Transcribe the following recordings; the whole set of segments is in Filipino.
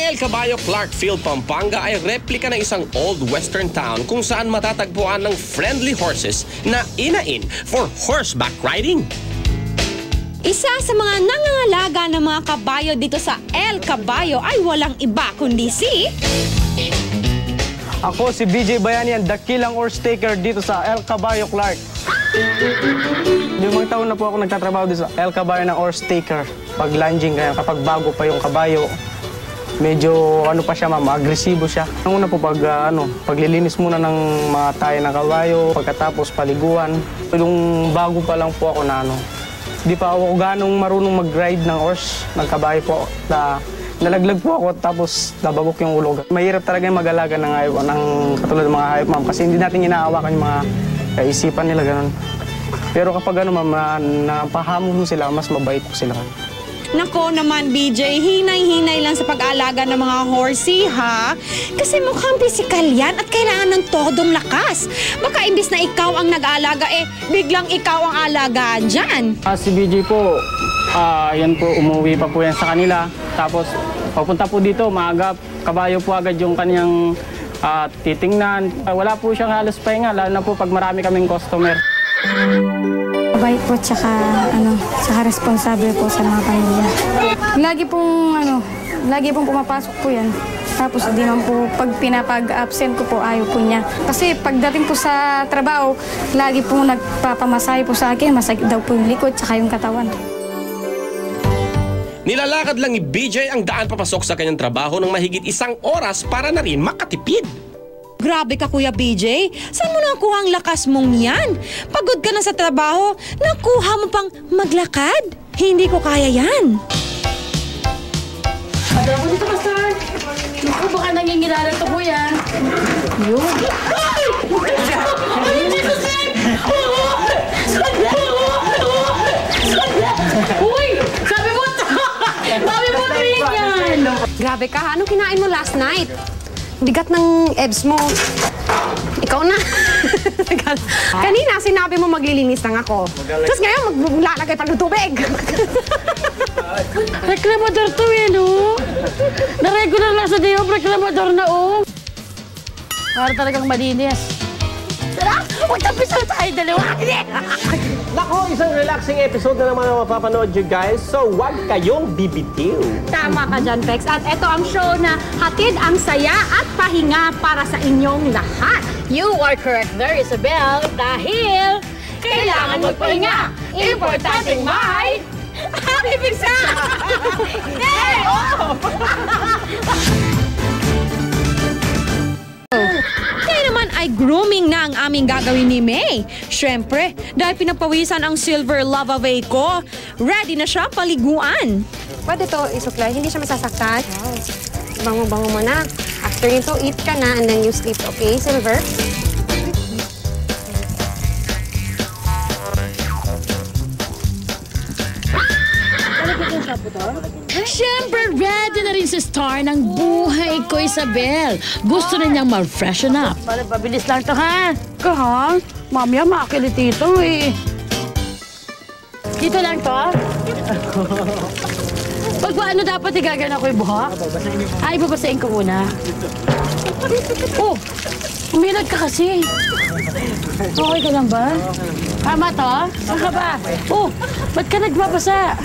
El Caballo Clarkfield, Pampanga ay replika ng isang old western town kung saan matatagpuan ng friendly horses na inain for horseback riding. Isa sa mga nangangalaga ng mga kabayo dito sa El Caballo ay walang iba kundi si... Ako si BJ Bayanian, dakilang horse taker dito sa El Caballo Clark. Limang taon na po ako nagtatrabaho dito sa El Caballo ng horse taker. Pag lunging kaya kapag bago pa yung kabayo, medyo ano pa siya ma'am, agresibo siya. Ang una po pag ah, ano, paglilinis muna ng mga tayo ng kabayo, pagkatapos paliguan. Yung bago pa lang po ako na ano, di pa ako ganong marunong mag-ride ng horse, ng kabayo po. Na, nalaglag po ako tapos nabagok yung ulo. Mahirap talaga yung mag-alaga ng hayop, ng katulad ng mga hayop ma'am kasi hindi natin inaawakan yung mga kaisipan nila ganun. Pero kapag ano ma'am, na, napahamon mo sila, mas mabait po sila. Nako naman, BJ, hinay-hinay lang sa pag-alaga ng mga horsey, ha? Kasi mukhang pisikal yan at kailangan ng todong lakas. Baka imbis na ikaw ang nag-aalaga, eh, biglang ikaw ang alagaan dyan. Ah, si BJ po, ah, yan po, umuwi pa po yan sa kanila. Tapos, papunta po dito, maaga, kabayo po agad yung kanyang ah, titingnan. Ah, wala po siyang halos pahinga, lalo na po pag marami kaming customer. Po tsaka ano, tsaka responsable po sa mga pamilya. Lagi pong ano, lagi pong pumapasok po 'yan. Tapos di naman po pag pinapag-absent ko po ayaw po niya. Kasi pagdating po sa trabaho, lagi po nagpapamasahe po sa akin, masakit daw po yung likod tsaka yung katawan. Nilalakad lang ni BJ ang daan papasok sa kanyang trabaho ng mahigit isang oras para na rin makatipid. Grabe ka, Kuya BJ. Saan mo nakuha ang lakas mong yan? Pagod ka na sa trabaho, nakuha mo pang maglakad? Hindi ko kaya yan. Ada mo dito, Pastor. Naku, baka nangingilala to, kuya. Yun. Ay! Ay, Jesus name! Oo! Sadya! Oo! Sadya! Uy! Sabi mo to! Sabi mo yan! Grabe ka, ha? Anong kinain mo last night? Bigat ng ebs mo. Ikaw na. Kanina, sinabi mo maglilinis lang ako. Tapos ngayon, maglalagay pa ng tubig. Reklamador to eh, no? Na-regular lang sa off, reklamador na, oh. Para talagang malinis. Tara! Huwag tapos na tayo dalawa! Nako, isang relaxing episode na naman ang mapapanood nyo guys. So, wag kayong bibitiw. Tama ka dyan, Pex. At ito ang show na hatid ang saya at pahinga para sa inyong lahat. You are correct there, Isabel. Dahil kailangan magpahinga. Importanteng may happy pizza! Hey! Kaya aming gagawin ni May. Siyempre, dahil pinapawisan ang silver lava vey ko, ready na siya paliguan. Pwede to isuklay, hindi siya masasaktan. Bango-bango mo na. After nito, eat ka na and then you sleep, okay, Silver? Siyempre, ready na rin si Star ng buhay ko, Isabel. Gusto na niyang ma-freshen up. Pabilis lang to, ha? Ka, Mamaya makilit dito, eh. Dito lang to? Pag ano dapat igagana ko yung buhok? Ay, babasahin ko muna. Oh, umilag ka kasi. Okay ka lang ba? Tama to? Saan ka ba? Oh, ba't ka nagbabasa?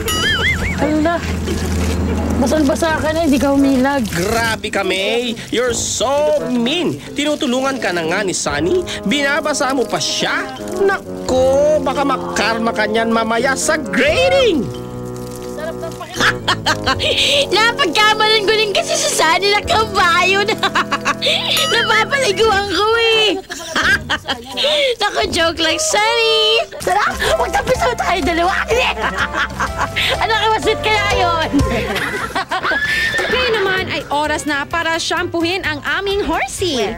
Hala, basal-basa ka na, hindi ka umilag. Grabe ka, May! You're so mean! Tinutulungan ka na nga ni Sunny, binabasa mo pa siya? Nako, baka makarma ka niyan mamaya sa grading! Napagkamalan ko din kasi sa sani na kabayo na napapaliguan ko eh. Naku, joke lang, Sunny. Tara, huwag tapos na tayo dalawa. ka, masit kaya yun? Kaya naman ay oras na para shampoohin ang aming horsey.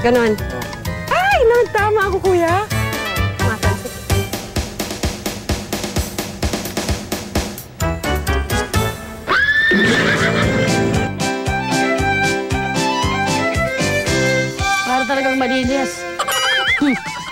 Ganon. Ay, nagtama ako, kuya. Malinis. Hmm.